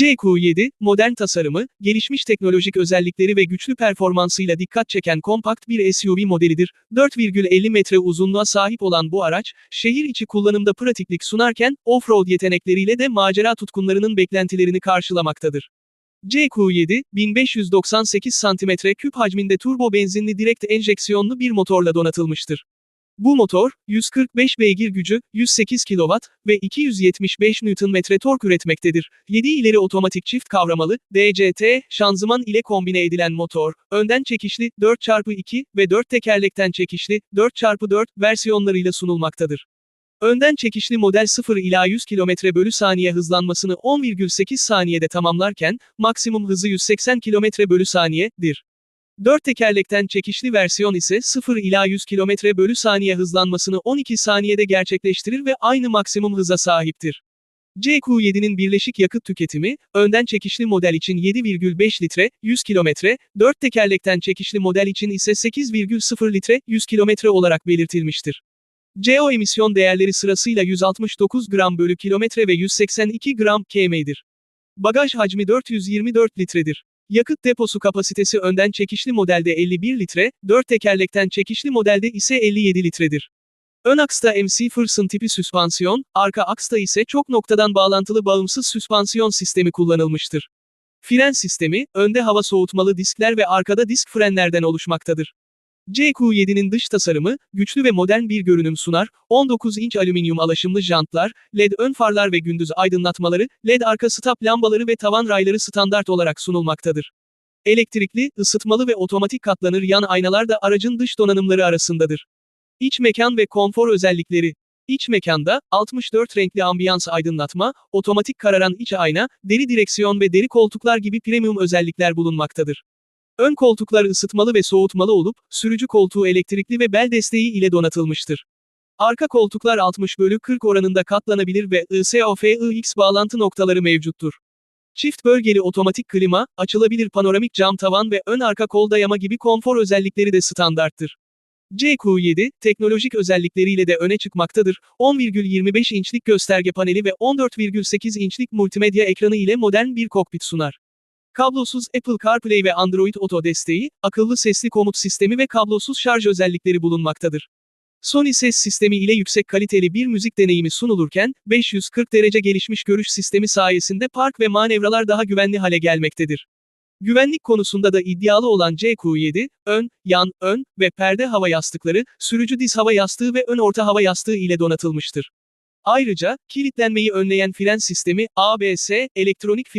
CQ7, modern tasarımı, gelişmiş teknolojik özellikleri ve güçlü performansıyla dikkat çeken kompakt bir SUV modelidir. 4,50 metre uzunluğa sahip olan bu araç, şehir içi kullanımda pratiklik sunarken, off-road yetenekleriyle de macera tutkunlarının beklentilerini karşılamaktadır. CQ7, 1598 cm3 hacminde turbo benzinli direkt enjeksiyonlu bir motorla donatılmıştır. Bu motor, 145 beygir gücü, 108 kW ve 275 Nm tork üretmektedir. 7 ileri otomatik çift kavramalı, DCT, şanzıman ile kombine edilen motor, önden çekişli, 4x2 ve 4 tekerlekten çekişli, 4x4 versiyonlarıyla sunulmaktadır. Önden çekişli model 0 ila 100 km bölü saniye hızlanmasını 10,8 saniyede tamamlarken, maksimum hızı 180 km bölü saniyedir. 4 tekerlekten çekişli versiyon ise 0 ila 100 km bölü saniye hızlanmasını 12 saniyede gerçekleştirir ve aynı maksimum hıza sahiptir. CQ7'nin birleşik yakıt tüketimi, önden çekişli model için 7,5 litre, 100 km, 4 tekerlekten çekişli model için ise 8,0 litre, 100 km olarak belirtilmiştir. CO emisyon değerleri sırasıyla 169 gram bölü kilometre ve 182 gram km'dir. Bagaj hacmi 424 litredir. Yakıt deposu kapasitesi önden çekişli modelde 51 litre, 4 tekerlekten çekişli modelde ise 57 litredir. Ön aksta MC Ferguson tipi süspansiyon, arka aksta ise çok noktadan bağlantılı bağımsız süspansiyon sistemi kullanılmıştır. Fren sistemi, önde hava soğutmalı diskler ve arkada disk frenlerden oluşmaktadır. CQ7'nin dış tasarımı, güçlü ve modern bir görünüm sunar, 19 inç alüminyum alaşımlı jantlar, LED ön farlar ve gündüz aydınlatmaları, LED arka stop lambaları ve tavan rayları standart olarak sunulmaktadır. Elektrikli, ısıtmalı ve otomatik katlanır yan aynalar da aracın dış donanımları arasındadır. İç mekan ve konfor özellikleri İç mekanda, 64 renkli ambiyans aydınlatma, otomatik kararan iç ayna, deri direksiyon ve deri koltuklar gibi premium özellikler bulunmaktadır. Ön koltuklar ısıtmalı ve soğutmalı olup, sürücü koltuğu elektrikli ve bel desteği ile donatılmıştır. Arka koltuklar 60 bölü 40 oranında katlanabilir ve ISOFIX bağlantı noktaları mevcuttur. Çift bölgeli otomatik klima, açılabilir panoramik cam tavan ve ön arka kol dayama gibi konfor özellikleri de standarttır. CQ7, teknolojik özellikleriyle de öne çıkmaktadır. 10,25 inçlik gösterge paneli ve 14,8 inçlik multimedya ekranı ile modern bir kokpit sunar. Kablosuz Apple CarPlay ve Android Auto desteği, akıllı sesli komut sistemi ve kablosuz şarj özellikleri bulunmaktadır. Sony ses sistemi ile yüksek kaliteli bir müzik deneyimi sunulurken, 540 derece gelişmiş görüş sistemi sayesinde park ve manevralar daha güvenli hale gelmektedir. Güvenlik konusunda da iddialı olan CQ7, ön, yan, ön ve perde hava yastıkları, sürücü diz hava yastığı ve ön orta hava yastığı ile donatılmıştır. Ayrıca, kilitlenmeyi önleyen fren sistemi, ABS, elektronik fren